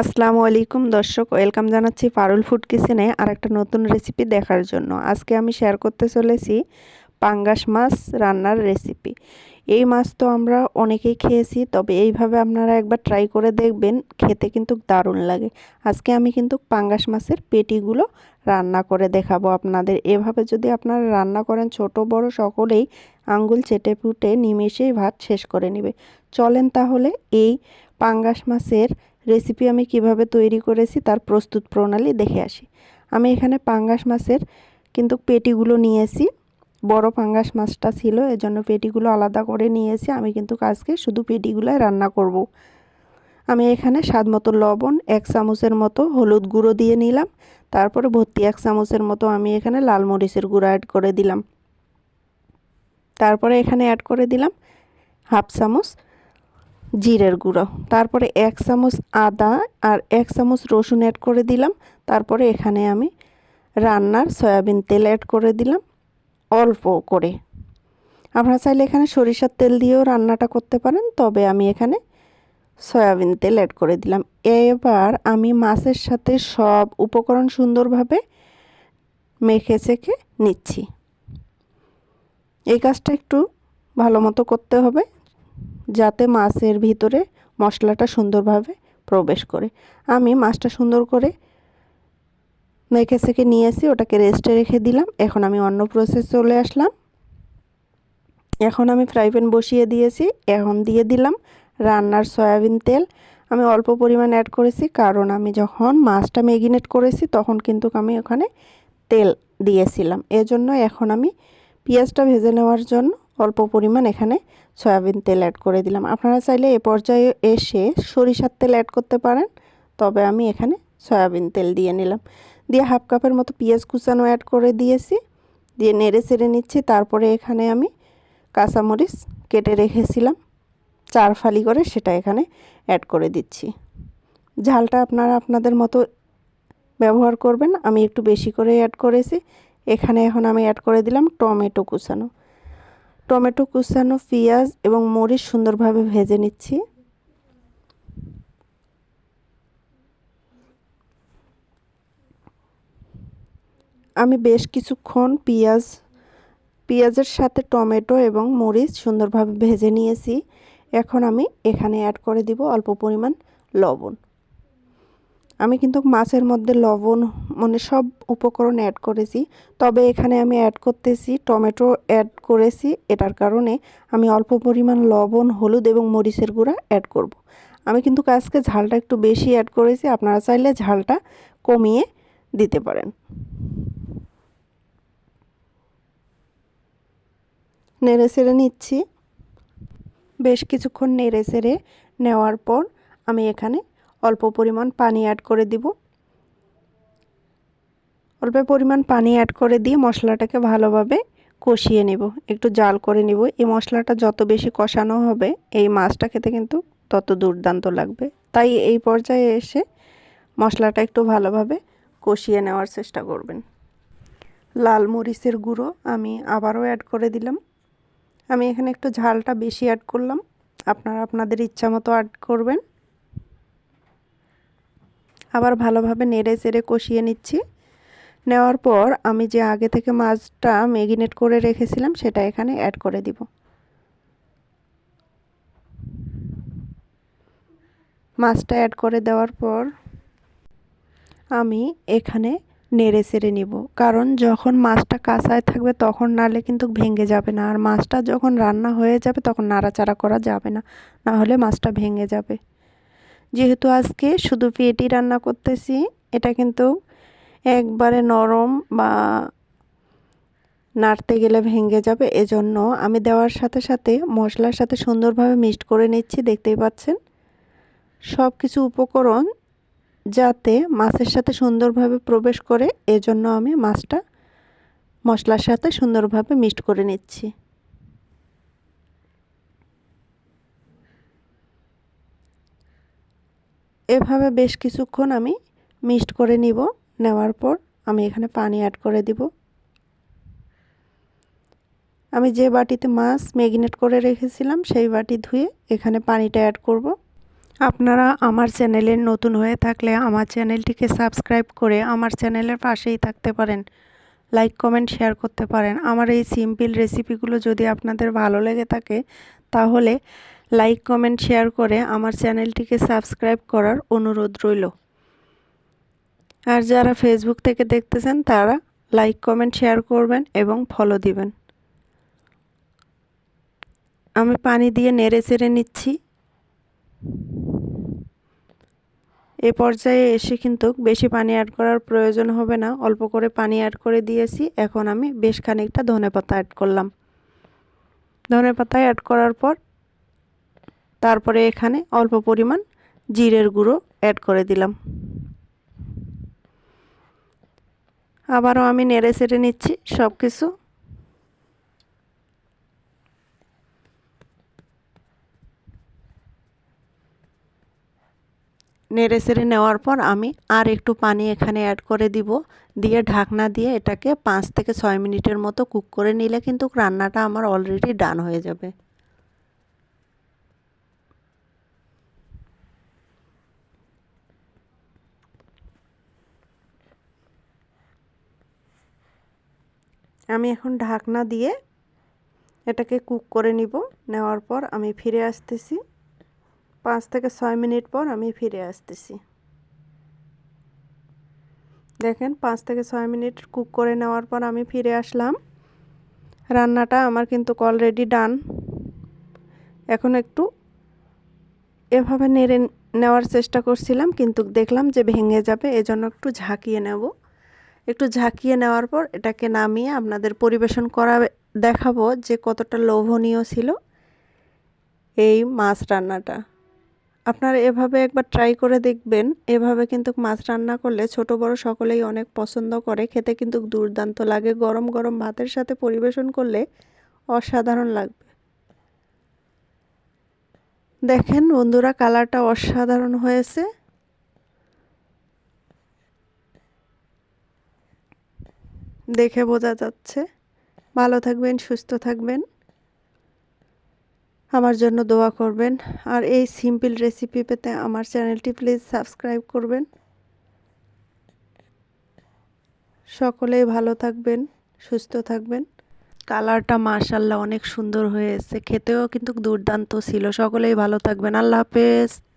আসসালামু আলাইকুম দর্শক, ওয়েলকাম জানাচ্ছি পারুল ফুড কিচেনে আর একটা নতুন রেসিপি দেখার জন্য। আজকে আমি শেয়ার করতে চলেছি পাঙ্গাস মাছ রান্নার রেসিপি। এই মাছ তো আমরা অনেকেই খেয়েছি, তবে এইভাবে আপনারা একবার ট্রাই করে দেখবেন, খেতে কিন্তু দারুণ লাগে। আজকে আমি কিন্তু পাঙ্গাস মাছের পেটিগুলো রান্না করে দেখাবো আপনাদের। এভাবে যদি আপনারা রান্না করেন, ছোট বড় সকলেই আঙ্গুল চেটে ফুটে নিমেষেই ভাত শেষ করে নেবে। চলেন তাহলে এই পাঙ্গাস মাছের রেসিপি আমি কীভাবে তৈরি করেছি তার প্রস্তুত প্রণালী দেখে আসি। আমি এখানে পাঙ্গাস মাছের কিন্তু পেটিগুলো নিয়েছি। বড় পাঙ্গাস মাছটা ছিল, এজন্য পেটিগুলো আলাদা করে নিয়েছি। আমি কিন্তু আজকে শুধু পেটিগুলোই রান্না করব। আমি এখানে স্বাদ মতো লবণ, এক চামচের মতো হলুদ গুঁড়ো দিয়ে নিলাম। তারপরে ভর্তি এক চামচের মতো আমি এখানে লাল মরিচের গুঁড়ো অ্যাড করে দিলাম। তারপরে এখানে অ্যাড করে দিলাম হাফ চামচ জিরের গুঁড়ো। তারপরে এক চামচ আদা আর এক চামচ রসুন অ্যাড করে দিলাম। তারপরে এখানে আমি রান্নার সয়াবিন তেল অ্যাড করে দিলাম, অল্প করে। আপনারা চাইলে এখানে সরিষার তেল দিয়েও রান্নাটা করতে পারেন, তবে আমি এখানে সয়াবিন তেল অ্যাড করে দিলাম। এবার আমি মাছের সাথে সব উপকরণ সুন্দরভাবে মেখে চেখে নিচ্ছি। এই কাজটা একটু ভালো মতো করতে হবে। যাতে মাছের ভিতরে মশলাটা সুন্দরভাবে প্রবেশ করে। আমি মাছটা সুন্দর করে মেখে সেকে নিয়েছি ওটাকে রেস্টে রেখে দিলাম। এখন আমি অন্য প্রসেস চলে আসলাম। এখন আমি ফ্রাই প্যান বসিয়ে দিয়েছি। এখন দিয়ে দিলাম রান্নার সয়াবিন তেল। আমি অল্প পরিমাণ অ্যাড করেছি কারণ আমি যখন মাছটা ম্যাগিনেট করেছি তখন কিন্তু আমি ওখানে তেল দিয়েছিলাম। এজন্য এখন আমি পেঁয়াজটা ভেজে নেওয়ার জন্য অল্প পরিমাণ এখানে সয়াবিন তেল অ্যাড করে দিলাম। আপনারা চাইলে এ পর্যায়ে এসে সরিষার তেল অ্যাড করতে পারেন, তবে আমি এখানে সয়াবিন তেল দিয়ে নিলাম। দিয়ে হাফ কাপের মতো পেঁয়াজ কুচানো অ্যাড করে দিয়েছি। দিয়ে নেড়ে চেড়ে নিচ্ছি, তারপরে এখানে আমি কাঁচামরিচ কেটে রেখেছিলাম। চার ফালি করে সেটা এখানে অ্যাড করে দিচ্ছি। ঝালটা আপনারা আপনাদের মতো ব্যবহার করবেন, আমি একটু বেশি করে অ্যাড করেছি। এখানে এখন আমি অ্যাড করে দিলাম টমেটো কুচানো। টমেটো কুচানো পেঁয়াজ এবং মরিচ সুন্দরভাবে ভেজে নিচ্ছি। আমি বেশ কিছুক্ষণ পেঁয়াজ, পেঁয়াজের সাথে টমেটো এবং মরিচ সুন্দরভাবে ভেজে নিয়েছি। এখন আমি এখানে অ্যাড করে দিব অল্প পরিমাণ লবণ। আমি কিন্তু মাছের মধ্যে লবণ মানে সব উপকরণ অ্যাড করেছি। তবে এখানে আমি অ্যাড করতেছি, টমেটো অ্যাড করেছি। এটার কারণে আমি অল্প পরিমাণ লবণ, হলুদ এবং মরিচের গুঁড়া অ্যাড করব। আমি কিন্তু আজকে ঝালটা একটু বেশি অ্যাড করেছি, আপনারা চাইলে ঝালটা কমিয়ে দিতে পারেন। নেড়ে চেড়ে নিচ্ছি। বেশ কিছুক্ষণ নেড়ে চেড়ে নেওয়ার পর আমি এখানে অল্প পরিমাণ পানি অ্যাড করে দিব। অল্প পরিমাণ পানি অ্যাড করে দিয়ে মশলাটাকে ভালোভাবে কষিয়ে নেব। একটু জাল করে নিব। এই মশলাটা যত বেশি কষানো হবে, এই মাছটা খেতে কিন্তু তত দুর্দান্ত লাগবে। তাই এই পর্যায়ে এসে মশলাটা একটু ভালোভাবে কষিয়ে নেওয়ার চেষ্টা করবেন। লাল মরিচের গুঁড়ো আমি আবারও অ্যাড করে দিলাম। আমি এখানে একটু ঝালটা বেশি অ্যাড করলাম। আপনারা আপনাদের ইচ্ছা মতো অ্যাড করবেন। আবার ভালোভাবে নেড়ে চেড়ে কষিয়ে নিচ্ছি। নেওয়ার পর আমি যে আগে থেকে মাছটা ম্যাগিনেট করে রেখেছিলাম, সেটা এখানে অ্যাড করে দিব। মাছটা অ্যাড করে দেওয়ার পর আমি এখানে নেড়ে চেড়ে নিব। কারণ যখন মাছটা কাঁচায় থাকবে, তখন নালে কিন্তু ভেঙে যাবে না। আর মাছটা যখন রান্না হয়ে যাবে, তখন নাড়াচাড়া করা যাবে না। না হলে মাছটা ভেঙে যাবে। যেহেতু আজকে শুধু পেটি রান্না করতেছি, এটা কিন্তু একবারে নরম বা নাড়তে গেলে ভেঙে যাবে। এজন্য আমি দেওয়ার সাথে সাথে মশলার সাথে সুন্দরভাবে মিক্সড করে নিচ্ছি, দেখতেই পাচ্ছেন। সব কিছু উপকরণ যাতে মাছের সাথে সুন্দরভাবে প্রবেশ করে, এজন্য আমি মাছটা মশলার সাথে সুন্দরভাবে মিক্সড করে নিচ্ছি। এভাবে বেশ কিছুক্ষণ আমি মিক্সড করে নিব। নেওয়ার পর আমি এখানে পানি অ্যাড করে দিব। আমি যে বাটিতে মাছ ম্যাগিনেট করে রেখেছিলাম, সেই বাটি ধুয়ে এখানে পানিটা অ্যাড করব। আপনারা আমার চ্যানেলে নতুন হয়ে থাকলে আমার চ্যানেলটিকে সাবস্ক্রাইব করে আমার চ্যানেলের পাশেই থাকতে পারেন। লাইক কমেন্ট শেয়ার করতে পারেন। আমার এই সিম্পল রেসিপিগুলো যদি আপনাদের ভালো লেগে থাকে, তাহলে লাইক, কমেন্ট, শেয়ার করে আমার চ্যানেলটিকে সাবস্ক্রাইব করার অনুরোধ রইল। আর যারা ফেসবুক থেকে দেখতেছেন, তারা লাইক, কমেন্ট, শেয়ার করবেন এবং ফলো দিবেন। আমি পানি দিয়ে নেড়ে চেড়ে নিচ্ছি। এ পর্যায়ে এসে কিন্তু বেশি পানি অ্যাড করার প্রয়োজন হবে না। অল্প করে পানি অ্যাড করে দিয়েছি। এখন আমি বেশ খানিকটা ধনে পাতা অ্যাড করলাম। ধনে পাতা অ্যাড করার পর তারপরে এখানে অল্প পরিমাণ জিরের গুঁড়ো অ্যাড করে দিলাম। আবারও আমি নেড়ে সেড়ে নিচ্ছি সব কিছু নেড়ে সেড়ে নেওয়ার পর আমি আর একটু পানি এখানে অ্যাড করে দিব। দিয়ে ঢাকনা দিয়ে এটাকে পাঁচ থেকে ছয় মিনিটের মতো কুক করে নিলে কিন্তু রান্নাটা আমার অলরেডি ডান হয়ে যাবে। আমি এখন ঢাকনা দিয়ে এটাকে কুক করে নিব। নেওয়ার পর আমি ফিরে আসতেছি। পাঁচ থেকে ছয় মিনিট পর আমি ফিরে আসতেছি। দেখেন, পাঁচ থেকে ছয় মিনিট কুক করে নেওয়ার পর আমি ফিরে আসলাম। রান্নাটা আমার কিন্তু অলরেডি ডান এখন একটু এভাবে নেড়ে নেওয়ার চেষ্টা করছিলাম, কিন্তু দেখলাম যে ভেঙে যাবে, এজন্য একটু ঝাঁকিয়ে নেব। একটু ঝাঁকিয়ে নেওয়ার পর এটাকে নামিয়ে আপনাদের পরিবেশন করা দেখাবো যে কতটা লোভনীয় ছিল এই মাছ রান্নাটা। আপনারা এভাবে একবার ট্রাই করে দেখবেন। এভাবে কিন্তু মাছ রান্না করলে ছোট বড় সকলেই অনেক পছন্দ করে। খেতে কিন্তু দুর্দান্ত লাগে। গরম গরম ভাতের সাথে পরিবেশন করলে অসাধারণ লাগবে। দেখেন বন্ধুরা কালারটা অসাধারণ হয়েছে। দেখে বোঝা যাচ্ছে। ভালো থাকবেন, সুস্থ থাকবেন। আমার জন্য দোয়া করবেন। আর এই সিম্পল রেসিপি পেতে আমার চ্যানেলটি প্লিজ সাবস্ক্রাইব করবেন। সকলেই ভালো থাকবেন, সুস্থ থাকবেন। কালারটা মার্শাল্লাহ অনেক সুন্দর হয়েছে। খেতেও কিন্তু দুর্দান্ত ছিল। সকলেই ভালো থাকবেন। আল্লাহ হাফেজ।